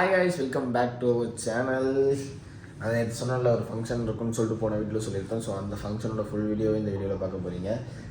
Hi guys welcome back to our channel அது நேற்று சொன்னால ஒரு ஃபங்க்ஷன் இருக்குன்னு சொல்லிட்டு போன வீட்டில் சொல்லியிருக்கேன் ஸோ அந்த ஃபங்க்ஷனோட ஃபுல் வீடியோ இந்த வீடியோவில் பார்க்க போகிறீங்க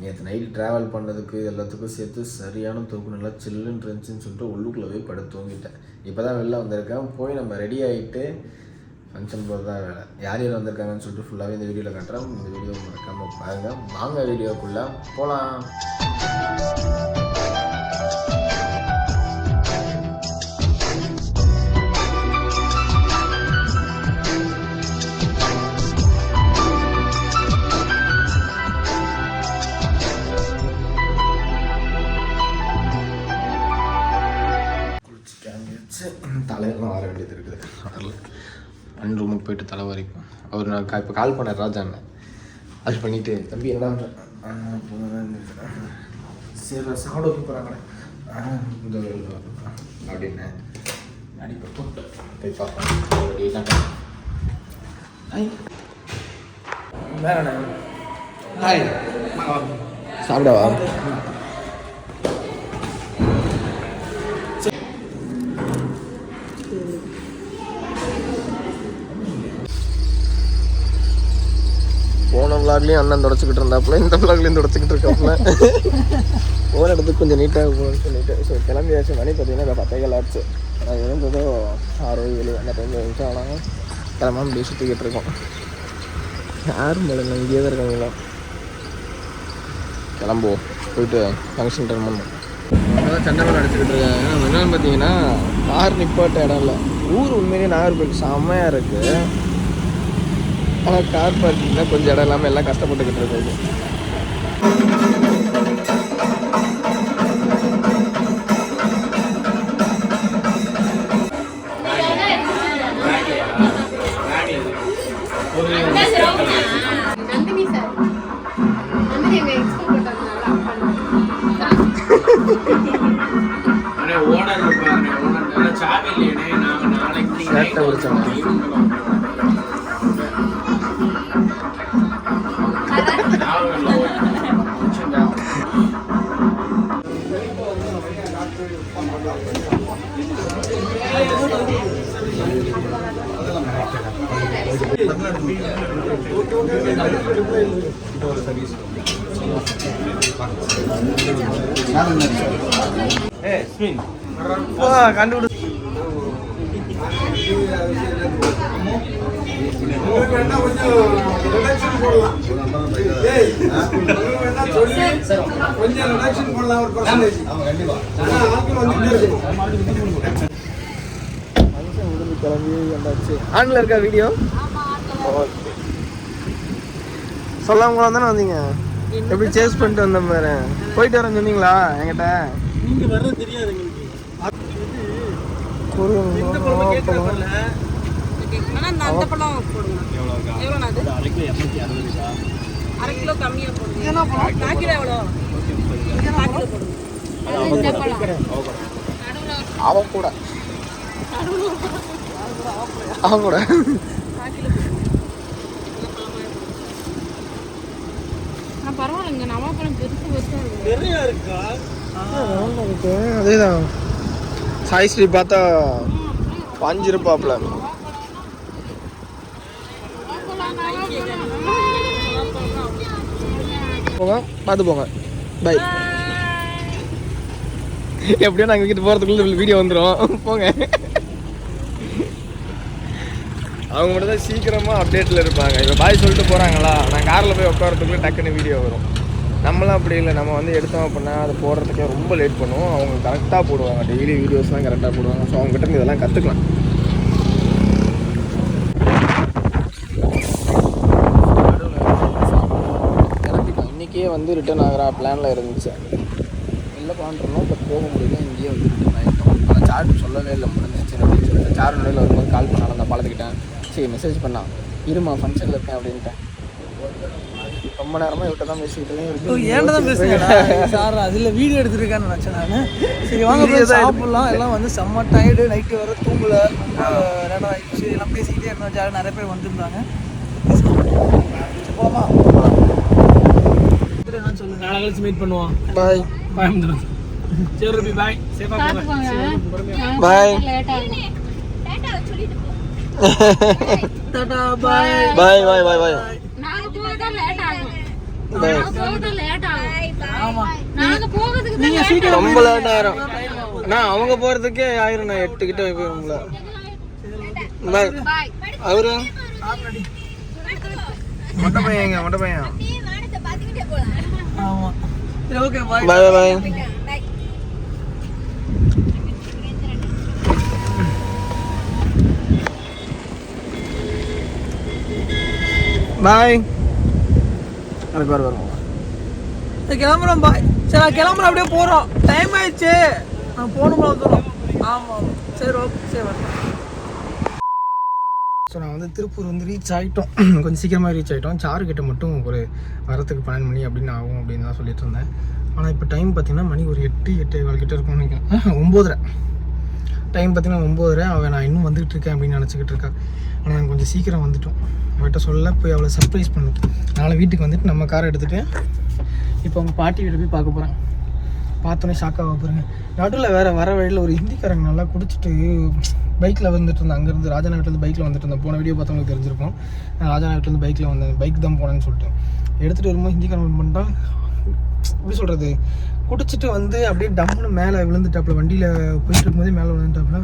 நேற்று நைட் ட்ராவல் பண்ணதுக்கு எல்லாத்துக்கும் சேர்த்து சரியான தூக்கு நல்லா சில்லுன்னு இருந்துச்சுன்னு சொல்லிட்டு உள்ளுக்குள்ளே போய் படுத்து தூங்கிட்டேன். இப்போ தான் வெளில வந்திருக்கேன். போய் நம்ம ரெடி ஆகிட்டு ஃபங்க்ஷன் போகிறது தான் வேலை. யார் யார் வந்திருக்காங்கன்னு சொல்லிட்டு ஃபுல்லாகவே இந்த வீடியோவில் காட்டுறேன். இந்த வீடியோ மறக்காமல் பாருங்கள் வாங்க வீடியோக்குள்ளே போகலாம் தலையெல்லாம் வர வேண்டியது இருக்குது. அதில் அன் ரூமுக்கு போயிட்டு தலை வரைக்கும் அவர் நான் இப்போ கால் பண்ணார் ராஜா அண்ணன். அது பண்ணிவிட்டு தம்பி என்ன சரி சாப்பிட போகிறாங்க இந்த அப்படின்னு அடிப்பை போட்டு போய் பார்ப்பேன் வேற ஹாய் சாப்பிடவா? போன விளாக்லேயும் அண்ணன் தொடச்சிக்கிட்டு இருந்தாப்புல இந்த விளாக்லேயும் தொடச்சிக்கிட்டு இருக்காப்புல. போன இடத்துக்கு கொஞ்சம் நீட்டாக போகணும்னு சொல்லிட்டு. ஸோ கிளம்பியாச்சு. மணி பார்த்தீங்கன்னா இப்போ பத்தைகள் ஆச்சு. நான் இருந்ததோ ஆறு ஏழு அந்த டைம் நிமிஷம் ஆனாங்க கிளம்பாம அப்படியே சுற்றிக்கிட்டு இருக்கோம். யாரும் போல இங்கேயே தான் இருக்காங்களா? கிளம்புவோம். போயிட்டு ஃபங்க்ஷன் டன் பண்ணுவோம். அதான் சண்டை மேலே அடிச்சுக்கிட்டு இருக்காங்க என்னென்னு பார்த்தீங்கன்னா கார் நிப்பாட்ட இடம் இல்லை ஊர் உண்மையிலேயே நாகர்கோவில் செம்மையாக இருக்குது ஆனால் கார் பார்க்கிங்கில் கொஞ்சம் இடம் இல்லாமல் எல்லாம் கஷ்டப்பட்டுக்கிட்டு அண்ணே ஓனர் ஓனர் சாவி இல்லையே நாங்க நாளைக்கு கண்டுபிடி கொஞ்சம் ரிடக்ஷன் பண்ணலாம் ஒரு பர்சன்டேஜ் ஆட்கள் கிளம்பி வந்தாச்சு ஆன்ல இருக்கா வீடியோ சொல்லாம தானே வந்தீங்க எப்படி சேஸ் பண்ணிட்டு வந்த பாரு. போயிட்டு வரேன்னு சொன்னீங்களா என்கிட்ட? நீங்க வர்றது தெரியாது அரை கிலோ காக்கிலோ போடுங்க. அவன் கூட அவன் கூட. பரவாயில்லைங்க. நவாப்பழம் பெருசு பெருசா இருக்கு. நிறைய இருக்கா? அதேதான். சாய் ஸ்ரீ பார்த்தா பாஞ்சிருப்பாப்ல போங்க பார்த்து போங்க. பை எப்படியோ நாங்கள் கிட்ட போகிறதுக்குள்ள வீடியோ வந்துடும் போங்க. அவங்க மட்டும் தான் சீக்கிரமாக அப்டேட்டில் இருப்பாங்க. இப்போ பாய் சொல்லிட்டு போகிறாங்களா நான் காரில் போய் உட்காரத்துக்குள்ளே டக்குன்னு வீடியோ வரும். நம்மளாம் அப்படி இல்லை. நம்ம வந்து எடுத்தோம் அப்படின்னா அதை போடுறதுக்கே ரொம்ப லேட் பண்ணுவோம். அவங்க கரெக்டாக போடுவாங்க. டெய்லி வீடியோஸ்லாம் கரெக்டாக போடுவாங்க. ஸோ அவங்ககிட்ட இருந்து இதெல்லாம் கற்றுக்கலாம் இன்றைக்கே வந்து ரிட்டர்ன் ஆகிற பிளானில் இருந்துச்சு. வெளில பண்ணுறோம் இப்போ போக முடியல. இங்கேயே வந்து ரிட்டர்ன் ஆகிட்டோம் ஆனால் சார்ஜ் சொல்லவே இல்லை. முடிஞ்சிச்சு அப்படின்னு சொல்லிட்டு சார்ஜ் நிலையில் வரும்போது கால் பண்ணாலும் நான் பழத்துக்கிட்டேன் சரி மெசேஜ் பண்ணான் இருமா ஃபங்க்ஷனில் இருக்கேன் அப்படின்ட்டேன். ரொம்ப நேரமாக இவட்ட தான் பேசிக்கிட்டு ஏன்டா தான் பேசுறீங்க? சார் அதில் வீடியோ எடுத்துருக்கேன்னு நினச்சேன் நான். சரி வாங்க போய் சாப்பிடலாம். எல்லாம் வந்து செம்ம டயர்டு நைட்டு வர தூங்கல. நேரம் ஆயிடுச்சு. எல்லாம் பேசிக்கிட்டே இருந்தோம். ஜாலியாக நிறைய பேர் வந்திருந்தாங்க. என்ன சொல்லுங்க. நாளை கழிச்சு மீட் பண்ணுவோம். பாய் கோயம்புத்தூர். சரி ரூபி பாய் சேஃபா போங்க. பார்த்துக்கோங்க பாய் பாய் பாய் பாய் பாய் பாய் ரொம்ப லேட் ஆயிரும். அண்ணா அவங்க போறதுக்கே ஆயிரம். நான் எட்டு கிட்ட போயிருங்களா பாய் அவரு? மொட்டை பையன் மொட்டை பையன்? ஆமா. சரி ஓகே பாய் பாய் பாய் அதுக்கு வர வரும்? கிளம்புறோம் பாய் சரி நான் கிளம்புறேன் அப்படியே போறோம். டைம் ஆயிடுச்சு. நான் போகணுமா வந்துடும் ஆமா ஆமா. சரி ஓகே சரி வரேன். ஸோ நான் வந்து திருப்பூர் வந்து ரீச் ஆகிட்டோம் கொஞ்சம் சீக்கிரமாக ரீச் ஆகிட்டோம் சாரு கிட்ட மட்டும் ஒரு வரத்துக்கு பன்னெண்டு மணி அப்படின்னு ஆகும் அப்படின்னு தான் சொல்லிட்டு இருந்தேன். ஆனால் இப்போ டைம் பார்த்தீங்கன்னா மணி ஒரு எட்டு எட்டு கால் கிட்ட இருக்கும்னு நினைக்கிறேன். ஒம்போதரை. டைம் பார்த்தீங்கன்னா ஒம்போதரை அவன் நான் இன்னும் வந்துகிட்டு இருக்கேன் அப்படின்னு நினச்சிக்கிட்டு இருக்கான் ஆனால் நாங்கள் கொஞ்சம் சீக்கிரம் வந்துட்டோம். அவட்ட சொல்ல போய் அவளை சர்ப்ரைஸ் பண்ணும் அதனால் வீட்டுக்கு வந்துட்டு நம்ம காரை எடுத்துகிட்டு இப்போ அவங்க பாட்டி வீட்டை போய் பார்க்க போகிறேன் பார்த்தோன்னே ஷாக்காக போகிறேங்க நடுவில் வேறு வர வழியில் ஒரு ஹிந்திக்காரங்க நல்லா குடிச்சிட்டு பைக்கில் வந்துட்டு இருந்தேன் அங்கேருந்து ராஜா நகர்லேருந்து பைக்கில் வந்துட்டு இருந்தேன் போன வீடியோ பார்த்தவங்களுக்கு தெரிஞ்சிருக்கும். நான் ராஜா நகர்லேருந்து பைக்கில் வந்தேன். பைக் தான் போனேன்னு சொல்லிட்டு எடுத்துகிட்டு வரும்போது ஹிந்திக்காரன் பண்ணிட்டான் எப்படி சொல்கிறது குடிச்சிட்டு வந்து அப்படியே டம்முன்னு மேலே விழுந்துட்டாப்புல. வண்டியில் போயிட்டு இருக்கும்போதே மேலே விழுந்துட்டாப்புல.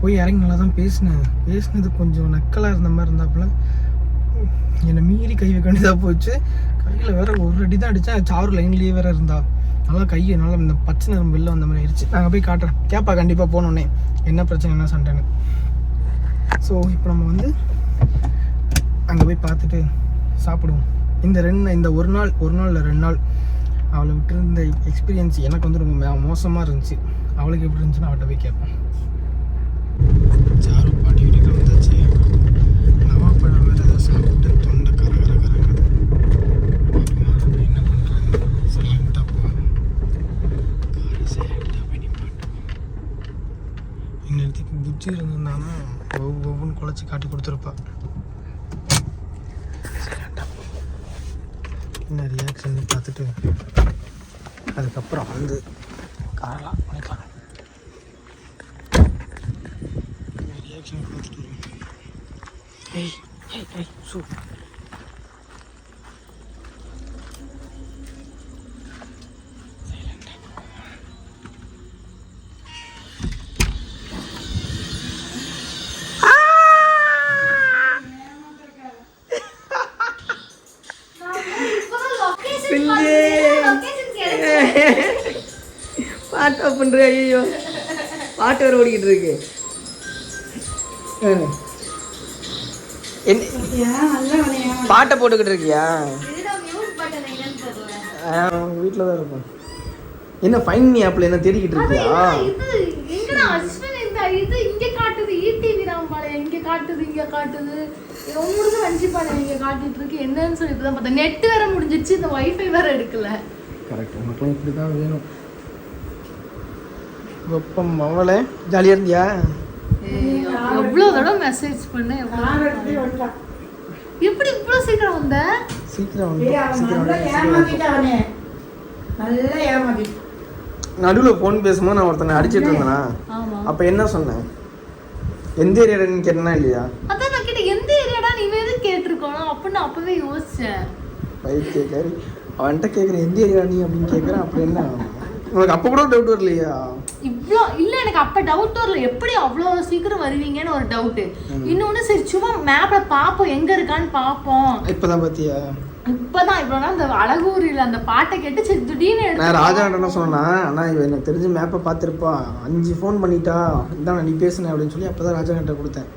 போய் இறங்கி நல்லா தான் பேசினேன். பேசினது கொஞ்சம் நக்கலாக இருந்த மாதிரி இருந்தாப்புல. என்னை மீறி கை வைக்க வேண்டியதாக போச்சு. கையில் வேற ஒரு அடி தான் அடித்தேன் சாறு லைன்லேயே வேற இருந்தா. நல்லா கையை நல்லா இந்த பச்சை நிறம் வெளில வந்த மாதிரி ஆயிடுச்சு நாங்கள் போய் காட்டுறேன். கேப்பா கண்டிப்பாக போனோடனே என்ன பிரச்சனை என்ன சண்டைன்னு. ஸோ இப்போ நம்ம வந்து அங்கே போய் பார்த்துட்டு சாப்பிடுவோம். இந்த ரெண்டு இந்த ஒரு நாள் ஒரு நாள் இல்லை ரெண்டு நாள். அவளை விட்டுருந்த எக்ஸ்பீரியன்ஸ் எனக்கு வந்து ரொம்ப மோசமாக இருந்துச்சு. அவளுக்கு எப்படி இருந்துச்சுன்னு அவட்ட போய் கேட்பேன் சாரு பாட்டி வீட்டுக்கு வந்தாச்சு நவாப்பழம் வேறு ஏதோ சாப்பிட்டு தொண்டை கர கர கர கர. என்ன பண்ணுறது சைலண்டாக போவேன் காரை சைலண்டாக போய் நிப்பாட்டுவோம் இந்நேரத்துக்கு புஜ்ஜி இருந்திருந்தானா ஒவ்வொரு ஒவ்வொன்று குழச்சி காட்டி கொடுத்துருப்பா சைலண்டாக என்ன ரியாக்ஷன் பார்த்துட்டு அதுக்கப்புறம் வந்து காரெல்லாம் பண்ணிக்கலாம் ரியாக்ஷன் பார்த்துட்டு ஏய் ஏய் ஏய் சூ. பாட்டு பண்ணுற ஐயோ பாட்டு வேறு ஓடிக்கிட்டு இருக்கு. என்ன பாட்டை போட்டுக்கிட்டு இருக்கியா? வீட்டில் தான் இருக்கும். என்ன ஃபைன் நீ ஆப்பில் என்ன தேடிக்கிட்டு இருக்கியா? இது? எங்கடா அஸ்வின் இந்த இது? இங்க காட்டுது ஈடிவி ராம்பாளையம் இங்க காட்டுது இங்க காட்டுது. உங்களுக்கு வஞ்சிப்பாளையம் இங்க காட்டிட்டு இருக்கு. என்னன்னு சொல்லி இப்பதான் பார்த்தேன். நெட் வேற முடிஞ்சிச்சு இந்த வைஃபை வேற எடுக்கல. கரெக்ட் உனக்குலாம் இப்படி தான் வேணும். வெப்பம். அவளே ஜாலியாக இருந்தியா? எவ்வளவு தடவை மெசேஜ் பண்ண எவ்வளவு எப்படி இவ்வளவு சீக்கிரம் வந்த? சீக்கிரம் வந்து. நல்லா நடுவில் ஃபோன் பேசும்போது நான் ஒருத்தனை அடிச்சிட்டு இருந்தேனா? ஆமா. அப்போ என்ன சொன்னேன்? எந்த ஏரியான்னு கேட்டனா இல்லையா? அதான் நான் கேட்டேன் எந்த ஏரியாடா நீ எது கேட்டிருக்கோம்? அப்படின்னு அப்பவே யோசிச்சேன். பைத்தியக்காரி. அவன்கிட்ட கேட்குறேன் எந்த ஏரியா நீ அப்படின்னு கேட்குறேன் அப்படி என்ன? உனக்கு அப்போ கூட டவுட் வரலையா? இவ்வளோ இல்ல எனக்கு அப்ப டவுட் வரல. எப்படி அவ்வளோ சீக்கிரம் வருவீங்கன்னு ஒரு டவுட் இன்னொன்னு சரி சும்மா மேப்ல பாப்போம். எங்க இருக்கான்னு பாப்போம். இப்போதான் பார்த்தியா இப்பதான் இவ்வளவு நாள் இந்த அழகூரில் அந்த பாட்டை கேட்டு சரி திடீர்னு நான் ராஜா என்ன அண்ணா இவன் எனக்கு தெரிஞ்சு மேப்பை பார்த்துருப்பா. அஞ்சு ஃபோன் பண்ணிட்டா. இதான் நீ பேசுனேன் அப்படின்னு சொல்லி அப்போ தான் ராஜா கிட்ட கொடுத்தேன்.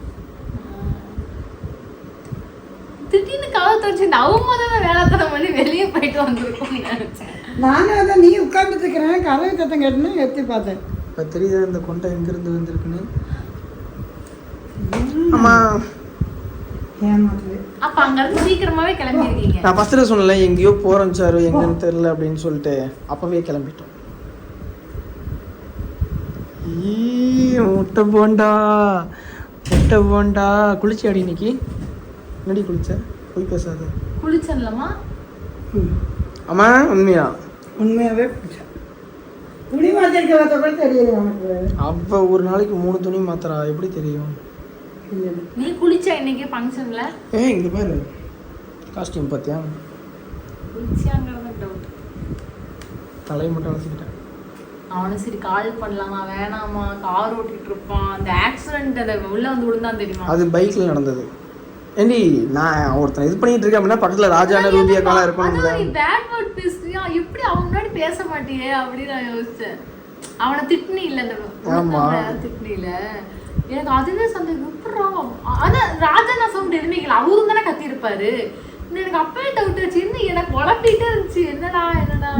திடீர்னு கதை தொடச்சு இந்த அவமானமா வேலைத்தனம் பண்ணி வெளியே போயிட்டு வந்திருக்கோம்னு நினைச்சேன். நானும் அதான் நீ உட்கார்ந்துட்டு இருக்கிறேன். கதவு சத்தம் கேட்டுன்னு எத்தி பார்த்தேன். இப்போ தெரியுதா இந்த கொண்டை எங்கேருந்து வந்திருக்குன்னு? ஆமாம் ஏமாத்துது அப்ப அங்க இருந்து சீக்கிரமாவே கிளம்பி இருக்கீங்க நான் ஃபஸ்ட்டில் சொன்னல எங்கேயோ போகிறோம் சார் எங்கன்னு தெரில அப்படின்னு சொல்லிட்டு. அப்போவே கிளம்பிட்டோம். ஈ முட்டை போண்டா. முட்டை போண்டா. குளிச்சியாடி இன்னைக்கு? என்னடி குளிச்ச? போய் பேசாத. குளிச்சன்லமா ஆமா உண்மையா? உண்மையாகவே பிடிச்சேன் துணி மாற்றிருக்க கூட தெரியல உனக்கு அவ ஒரு நாளைக்கு மூணு துணி மாத்துறா எப்படி தெரியும்? நீ குளிச்ச இன்னைக்கு ஃபங்க்ஷன்ல ஏய் இங்க பாரு. காஸ்டியூம் பார்த்தியா குளிச்சியாங்கிறது டவுட் தலையை மட்டும் அழைச்சிக்கிட்டேன் அவனை சரி கால் பண்ணலாமா. வேணாமா? கார் ஓட்டிட்டு இருப்பான். அந்த ஆக்சிடென்ட் அந்த உள்ள வந்து விழுந்தான் தெரியுமா? அது பைக்ல நடந்தது. ஏண்டி நான் ஒருத்தன் இது பண்ணிட்டு இருக்கேன் அப்படின்னா பக்கத்துல ராஜான ரூபியா காலா அதான் நீ இருக்கணும் பேட் வேர்ட் பேசுறியா? எப்படி அவன் முன்னாடி பேச மாட்டியே அப்படின்னு நான் யோசிச்சேன். அவனை திட்டினி இல்ல அந்த ஆமா. திட்டினி இல்ல. எனக்கு அதுவே சந்தேகம். எப்படா அதான் ராஜா நான் சவுண்ட் எதுவுமே இல்லை அவரும் தானே கத்தி இருப்பாரு எனக்கு அப்பவே டவுட் ஆச்சு. என்ன எனக்கு உழப்பிட்டே இருந்துச்சு. என்னடா என்னடா?